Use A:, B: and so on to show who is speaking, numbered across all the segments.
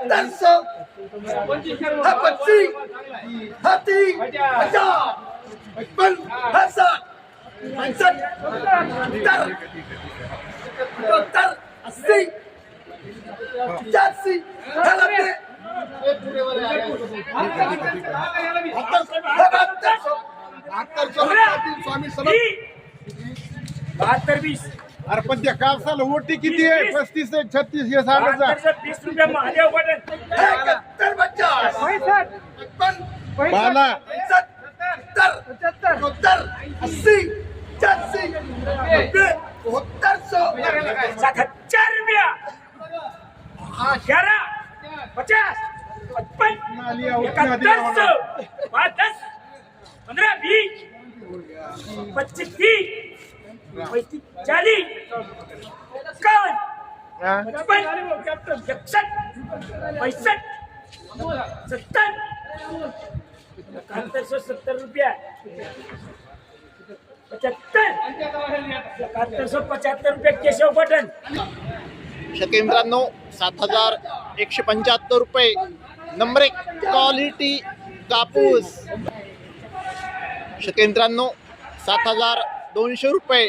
A: सत्तरसौ पच्चीस हती हज़ार पचपन हसठ पैंसठ सत्तर सत्तर अस्सी पचासी नब्बे बहत्तर सौ स्वामी समर्थ
B: बहत्तर बीस
C: अरे पण त्या कापसाला ओटी किती आहे? पस्तीस आहे छत्तीस हे सांगायचं
B: वीस रुपये महादेव
C: बाला.
A: सत्तर. सत्तर. अस्सी. पचासी. बहत्तर सौ.
B: सात रुपया. ग्यारह पचास पचपन इकहत्तर सौ. दस पंद्रह बीस पच्चीस तीस. पैंतीस इक्यावन
C: हा?
B: पचपन इकसठ पैंसठ सत्तर. सत्तर रुपया. केशव बटन
D: शकेंद्रांनो सात हजार एकशे पंच्याहत्तर रुपये. नंबर एक क्वालिटी कापूस. शकेंद्रांनो सात हजार दोनशे रुपये.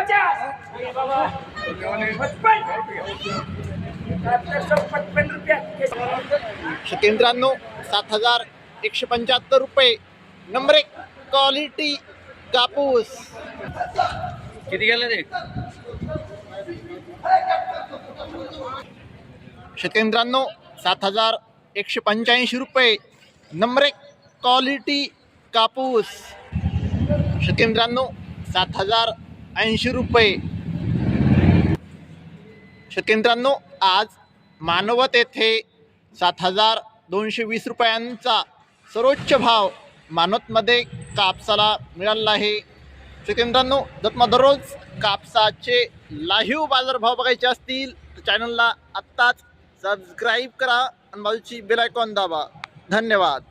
A: पचास.
B: पचपन इकहत्तर सौ पचपन रुपया
D: शकेंद्रांनो सात हजार एकशे पंच्याहत्तर रुपये. नंबर एक क्वालिटी कापूस.
E: किती गेलं ते?
D: शकेंद्रांनो सात हजार एकशे पंच्याऐंशी रुपये. नंबर एक क्वालिटी कापूस. शकेंद्रांनो सात हजार ऐंशी रुपये. शकेंद्रांनो आज मानवत येथे सात हजार दोनशे वीस रुपयांचा सर्वोच्च भाव मानवतमध्ये कापसाला मिळाला आहे. शकेंद्रांनो जर दररोज कापसाचे लाईव्ह बाजारभाव बघायचे असतील तर चॅनलला आत्ताच सबस्क्राईब करा आणि बाजूची बेल आयकॉन दाबा. धन्यवाद.